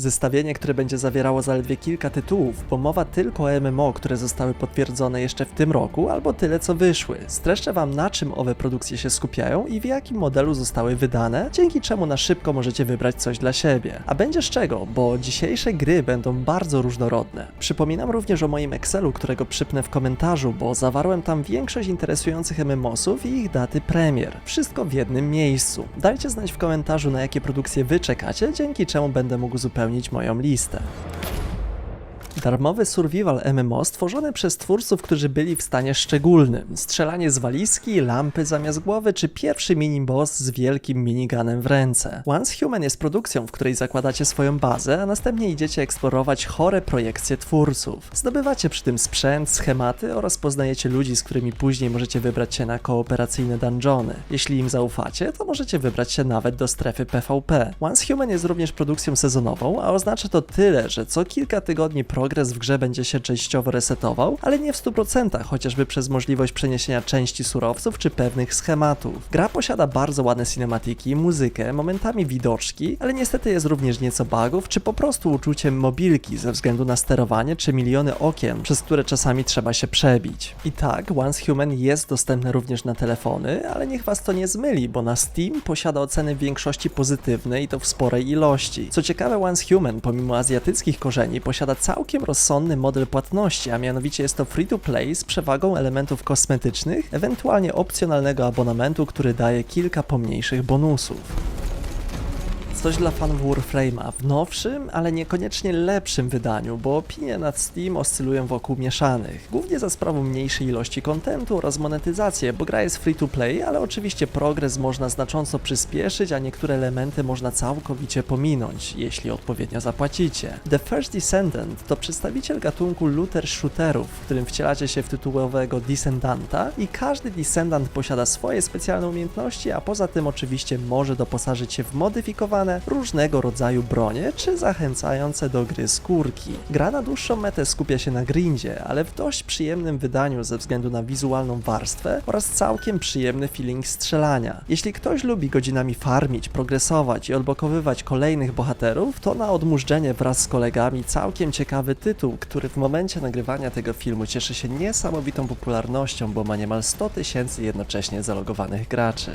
Zestawienie, które będzie zawierało zaledwie kilka tytułów, bo mowa tylko o MMO, które zostały potwierdzone jeszcze w tym roku, albo tyle co wyszły. Streszczę wam na czym owe produkcje się skupiają i w jakim modelu zostały wydane, dzięki czemu na szybko możecie wybrać coś dla siebie. A będzie z czego, bo dzisiejsze gry będą bardzo różnorodne. Przypominam również o moim Excelu, którego przypnę w komentarzu, bo zawarłem tam większość interesujących MMOsów i ich daty premier. Wszystko w jednym miejscu. Dajcie znać w komentarzu na jakie produkcje wy czekacie, dzięki czemu będę mógł zupełnić moją listę. Darmowy survival MMO stworzony przez twórców, którzy byli w stanie szczególnym. Strzelanie z walizki, lampy zamiast głowy, czy pierwszy mini-boss z wielkim miniganem w ręce. Once Human jest produkcją, w której zakładacie swoją bazę, a następnie idziecie eksplorować chore projekcje twórców. Zdobywacie przy tym sprzęt, schematy oraz poznajecie ludzi, z którymi później możecie wybrać się na kooperacyjne dungeony. Jeśli im zaufacie, to możecie wybrać się nawet do strefy PvP. Once Human jest również produkcją sezonową, a oznacza to tyle, że co kilka tygodni progres w grze będzie się częściowo resetował, ale nie w 100%, chociażby przez możliwość przeniesienia części surowców czy pewnych schematów. Gra posiada bardzo ładne cinematiki, muzykę, momentami widoczki, ale niestety jest również nieco bugów, czy po prostu uczuciem mobilki ze względu na sterowanie czy miliony okien, przez które czasami trzeba się przebić. I tak, Once Human jest dostępne również na telefony, ale niech was to nie zmyli, bo na Steam posiada oceny w większości pozytywne i to w sporej ilości. Co ciekawe, Once Human, pomimo azjatyckich korzeni, posiada całkiem rozsądny model płatności, a mianowicie jest to free to play z przewagą elementów kosmetycznych, ewentualnie opcjonalnego abonamentu, który daje kilka pomniejszych bonusów. Coś dla fanów Warframe'a w nowszym, ale niekoniecznie lepszym wydaniu, bo opinie nad Steam oscylują wokół mieszanych. Głównie za sprawą mniejszej ilości kontentu oraz monetyzację, bo gra jest free to play, ale oczywiście progres można znacząco przyspieszyć, a niektóre elementy można całkowicie pominąć, jeśli odpowiednio zapłacicie. The First Descendant to przedstawiciel gatunku looter shooterów, w którym wcielacie się w tytułowego Descendanta i każdy Descendant posiada swoje specjalne umiejętności, a poza tym oczywiście może doposażyć się w modyfikowane różnego rodzaju bronie, czy zachęcające do gry skórki. Gra na dłuższą metę skupia się na grindzie, ale w dość przyjemnym wydaniu ze względu na wizualną warstwę oraz całkiem przyjemny feeling strzelania. Jeśli ktoś lubi godzinami farmić, progresować i odblokowywać kolejnych bohaterów, to na odmurzczenie wraz z kolegami całkiem ciekawy tytuł, który w momencie nagrywania tego filmu cieszy się niesamowitą popularnością, bo ma niemal 100 tysięcy jednocześnie zalogowanych graczy.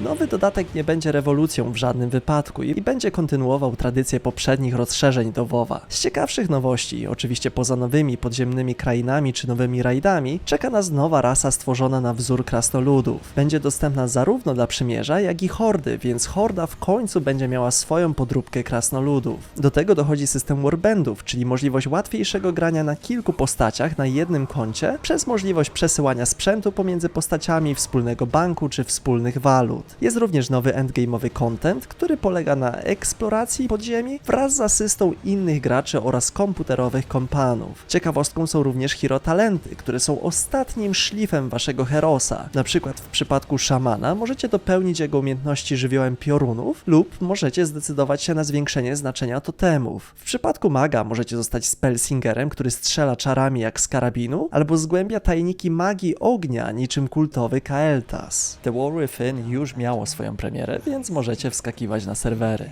Nowy dodatek nie będzie rewolucją w żadnym wypadku i będzie kontynuował tradycję poprzednich rozszerzeń do WoWa. Z ciekawszych nowości, oczywiście poza nowymi podziemnymi krainami czy nowymi rajdami, czeka nas nowa rasa stworzona na wzór krasnoludów. Będzie dostępna zarówno dla przymierza, jak i hordy, więc horda w końcu będzie miała swoją podróbkę krasnoludów. Do tego dochodzi system warbandów, czyli możliwość łatwiejszego grania na kilku postaciach na jednym koncie, przez możliwość przesyłania sprzętu pomiędzy postaciami, wspólnego banku czy wspólnych walut. Jest również nowy endgame'owy content, który polega na eksploracji podziemi wraz z asystą innych graczy oraz komputerowych kompanów. Ciekawostką są również hero talenty, które są ostatnim szlifem waszego herosa. Na przykład w przypadku szamana możecie dopełnić jego umiejętności żywiołem piorunów lub możecie zdecydować się na zwiększenie znaczenia totemów. W przypadku maga możecie zostać spellsingerem, który strzela czarami jak z karabinu, albo zgłębia tajniki magii ognia niczym kultowy Kael'thas. The War Within już miało swoją premierę, więc możecie wskakiwać na serwery.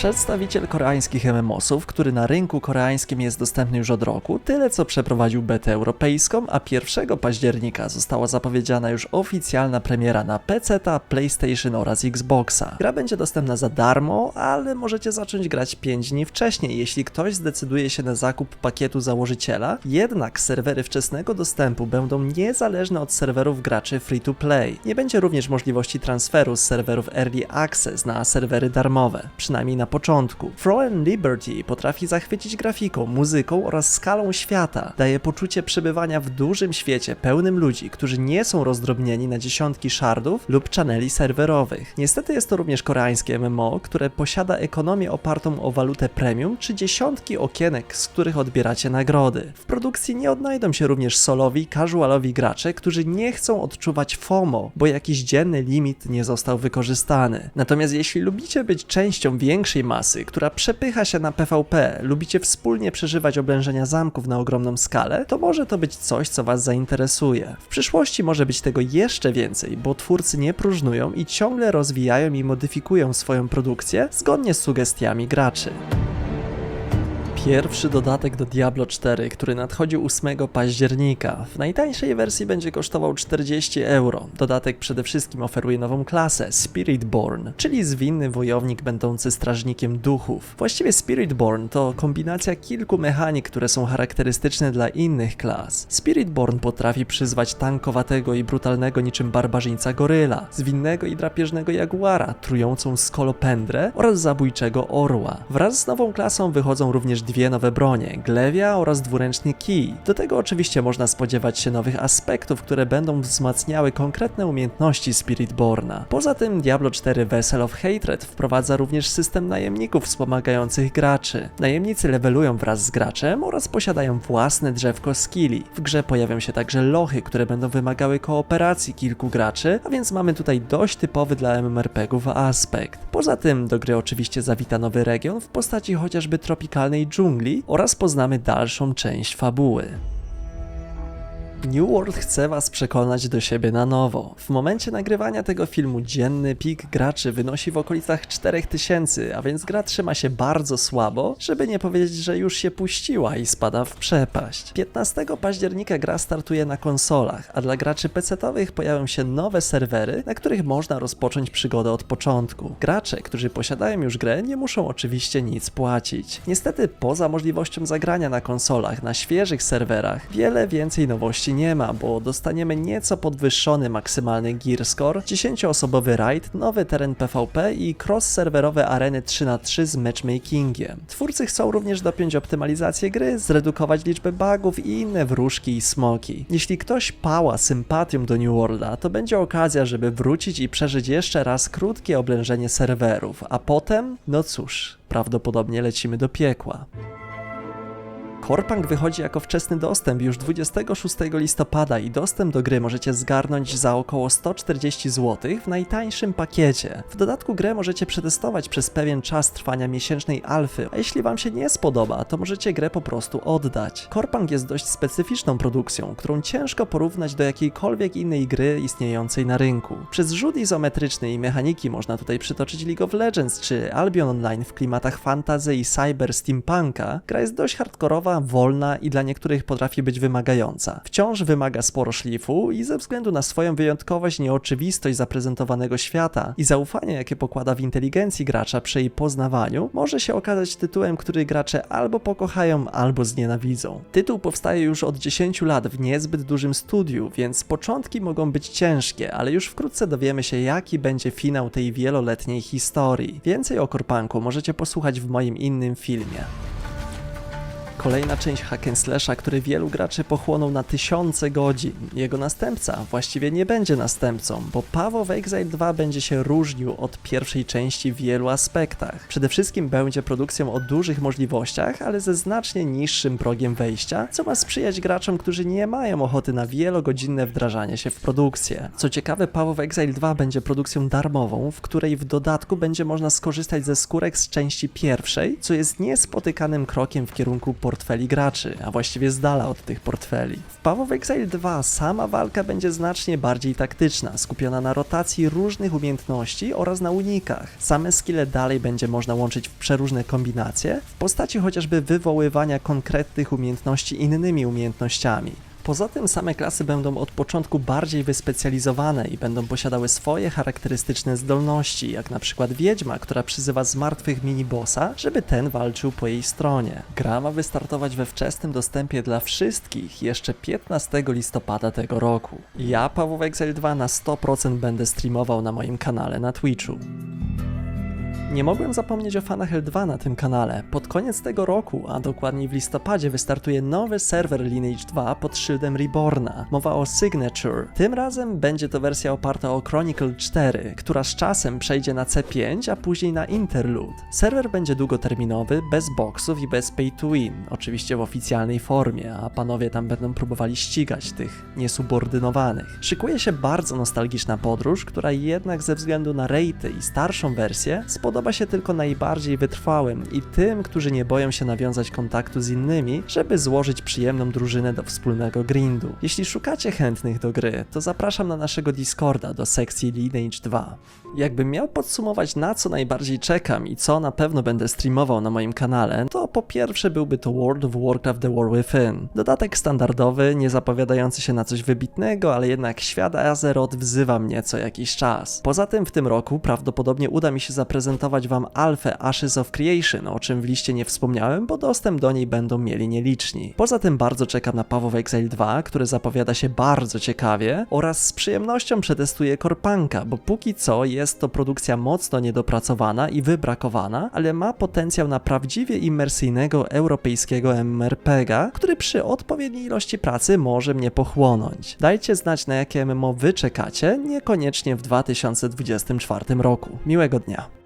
Przedstawiciel koreańskich MMOsów, który na rynku koreańskim jest dostępny już od roku, tyle co przeprowadził betę europejską, a 1 października została zapowiedziana już oficjalna premiera na PC, PlayStation oraz Xboxa. Gra będzie dostępna za darmo, ale możecie zacząć grać 5 dni wcześniej, jeśli ktoś zdecyduje się na zakup pakietu założyciela, jednak serwery wczesnego dostępu będą niezależne od serwerów graczy free to play. Nie będzie również możliwości transferu z serwerów Early Access na serwery darmowe, przynajmniej na początku. Thrown Liberty potrafi zachwycić grafiką, muzyką oraz skalą świata. Daje poczucie przebywania w dużym świecie pełnym ludzi, którzy nie są rozdrobnieni na dziesiątki shardów lub channeli serwerowych. Niestety jest to również koreańskie MMO, które posiada ekonomię opartą o walutę premium czy dziesiątki okienek, z których odbieracie nagrody. W produkcji nie odnajdą się również solowi, casualowi gracze, którzy nie chcą odczuwać FOMO, bo jakiś dzienny limit nie został wykorzystany. Natomiast jeśli lubicie być częścią większej większej masy, która przepycha się na PvP, lubicie wspólnie przeżywać oblężenia zamków na ogromną skalę, to może to być coś, co Was zainteresuje. W przyszłości może być tego jeszcze więcej, bo twórcy nie próżnują i ciągle rozwijają i modyfikują swoją produkcję zgodnie z sugestiami graczy. Pierwszy dodatek do Diablo 4, który nadchodzi 8 października. W najtańszej wersji będzie kosztował 40 euro. Dodatek przede wszystkim oferuje nową klasę Spiritborn, czyli zwinny wojownik będący strażnikiem duchów. Właściwie Spiritborn to kombinacja kilku mechanik, które są charakterystyczne dla innych klas. Spiritborn potrafi przyzwać tankowatego i brutalnego niczym barbarzyńca goryla, zwinnego i drapieżnego jaguara, trującą skolopendrę oraz zabójczego orła. Wraz z nową klasą wychodzą również dwie nowe bronie, glewia oraz dwuręczny kij. Do tego oczywiście można spodziewać się nowych aspektów, które będą wzmacniały konkretne umiejętności Spiritborna. Poza tym Diablo 4 Vessel of Hatred wprowadza również system najemników wspomagających graczy. Najemnicy levelują wraz z graczem oraz posiadają własne drzewko skilli. W grze pojawią się także lochy, które będą wymagały kooperacji kilku graczy, a więc mamy tutaj dość typowy dla MMORPGów aspekt. Poza tym do gry oczywiście zawita nowy region w postaci chociażby tropikalnej dżungli oraz poznamy dalszą część fabuły. New World chce Was przekonać do siebie na nowo. W momencie nagrywania tego filmu dzienny pik graczy wynosi w okolicach 4000, a więc gra trzyma się bardzo słabo, żeby nie powiedzieć, że już się puściła i spada w przepaść. 15 października gra startuje na konsolach, a dla graczy PC-towych pojawią się nowe serwery, na których można rozpocząć przygodę od początku. Gracze, którzy posiadają już grę, nie muszą oczywiście nic płacić. Niestety, poza możliwością zagrania na konsolach na świeżych serwerach, wiele więcej nowości nie ma, bo dostaniemy nieco podwyższony maksymalny gear score, 10-osobowy raid, nowy teren PvP i cross-serwerowe areny 3 na 3 z matchmakingiem. Twórcy chcą również dopiąć optymalizację gry, zredukować liczbę bugów i inne wróżki i smoki. Jeśli ktoś pała sympatią do New Worlda, to będzie okazja, żeby wrócić i przeżyć jeszcze raz krótkie oblężenie serwerów, a potem, no cóż, prawdopodobnie lecimy do piekła. Corpunk wychodzi jako wczesny dostęp już 26 listopada i dostęp do gry możecie zgarnąć za około 140 zł w najtańszym pakiecie. W dodatku grę możecie przetestować przez pewien czas trwania miesięcznej alfy, a jeśli wam się nie spodoba, to możecie grę po prostu oddać. Corpunk jest dość specyficzną produkcją, którą ciężko porównać do jakiejkolwiek innej gry istniejącej na rynku. Przez rzut izometryczny i mechaniki można tutaj przytoczyć League of Legends czy Albion Online w klimatach fantasy i cyber steampunka. Gra jest dość hardkorowa, wolna i dla niektórych potrafi być wymagająca. Wciąż wymaga sporo szlifu i ze względu na swoją wyjątkowość, nieoczywistość zaprezentowanego świata i zaufanie, jakie pokłada w inteligencji gracza przy jej poznawaniu, może się okazać tytułem, który gracze albo pokochają, albo znienawidzą. Tytuł powstaje już od 10 lat w niezbyt dużym studiu, więc początki mogą być ciężkie, ale już wkrótce dowiemy się, jaki będzie finał tej wieloletniej historii. Więcej o Korpanku możecie posłuchać w moim innym filmie. Kolejna część Hack'n'Slasha, który wielu graczy pochłonął na tysiące godzin. Jego następca właściwie nie będzie następcą, bo Path of Exile 2 będzie się różnił od pierwszej części w wielu aspektach. Przede wszystkim będzie produkcją o dużych możliwościach, ale ze znacznie niższym progiem wejścia, co ma sprzyjać graczom, którzy nie mają ochoty na wielogodzinne wdrażanie się w produkcję. Co ciekawe, Path of Exile 2 będzie produkcją darmową, w której w dodatku będzie można skorzystać ze skórek z części pierwszej, co jest niespotykanym krokiem w kierunku portfeli graczy, a właściwie z dala od tych portfeli. W Path of Exile 2 sama walka będzie znacznie bardziej taktyczna, skupiona na rotacji różnych umiejętności oraz na unikach. Same skille dalej będzie można łączyć w przeróżne kombinacje, w postaci chociażby wywoływania konkretnych umiejętności innymi umiejętnościami. Poza tym same klasy będą od początku bardziej wyspecjalizowane i będą posiadały swoje charakterystyczne zdolności, jak na przykład wiedźma, która przyzywa z martwych minibossa, żeby ten walczył po jej stronie. Gra ma wystartować we wczesnym dostępie dla wszystkich jeszcze 15 listopada tego roku. Ja Paweł Exile 2 na 100% będę streamował na moim kanale na Twitchu. Nie mogłem zapomnieć o fanach L2 na tym kanale. Pod koniec tego roku, a dokładniej w listopadzie, wystartuje nowy serwer Lineage 2 pod szyldem Reborna. Mowa o Signature. Tym razem będzie to wersja oparta o Chronicle 4, która z czasem przejdzie na C5, a później na Interlude. Serwer będzie długoterminowy, bez boxów i bez pay to win, oczywiście w oficjalnej formie, a panowie tam będą próbowali ścigać tych niesubordynowanych. Szykuje się bardzo nostalgiczna podróż, która jednak ze względu na rejty i starszą wersję spodoba spodoba się tylko najbardziej wytrwałym i tym, którzy nie boją się nawiązać kontaktu z innymi, żeby złożyć przyjemną drużynę do wspólnego grindu. Jeśli szukacie chętnych do gry, to zapraszam na naszego Discorda do sekcji Lineage 2. Jakbym miał podsumować na co najbardziej czekam i co na pewno będę streamował na moim kanale, to po pierwsze byłby to World of Warcraft The War Within. Dodatek standardowy, nie zapowiadający się na coś wybitnego, ale jednak świat Azeroth wzywa mnie co jakiś czas. Poza tym w tym roku prawdopodobnie uda mi się zaprezentować wam alfę Ashes of Creation, o czym w liście nie wspomniałem, bo dostęp do niej będą mieli nieliczni. Poza tym bardzo czekam na Path of Exile 2, który zapowiada się bardzo ciekawie oraz z przyjemnością przetestuję Korpanka, bo póki co jest to produkcja mocno niedopracowana i wybrakowana, ale ma potencjał na prawdziwie imersyjnego europejskiego MMORPGa, który przy odpowiedniej ilości pracy może mnie pochłonąć. Dajcie znać na jakie MMO wy czekacie, niekoniecznie w 2024 roku. Miłego dnia.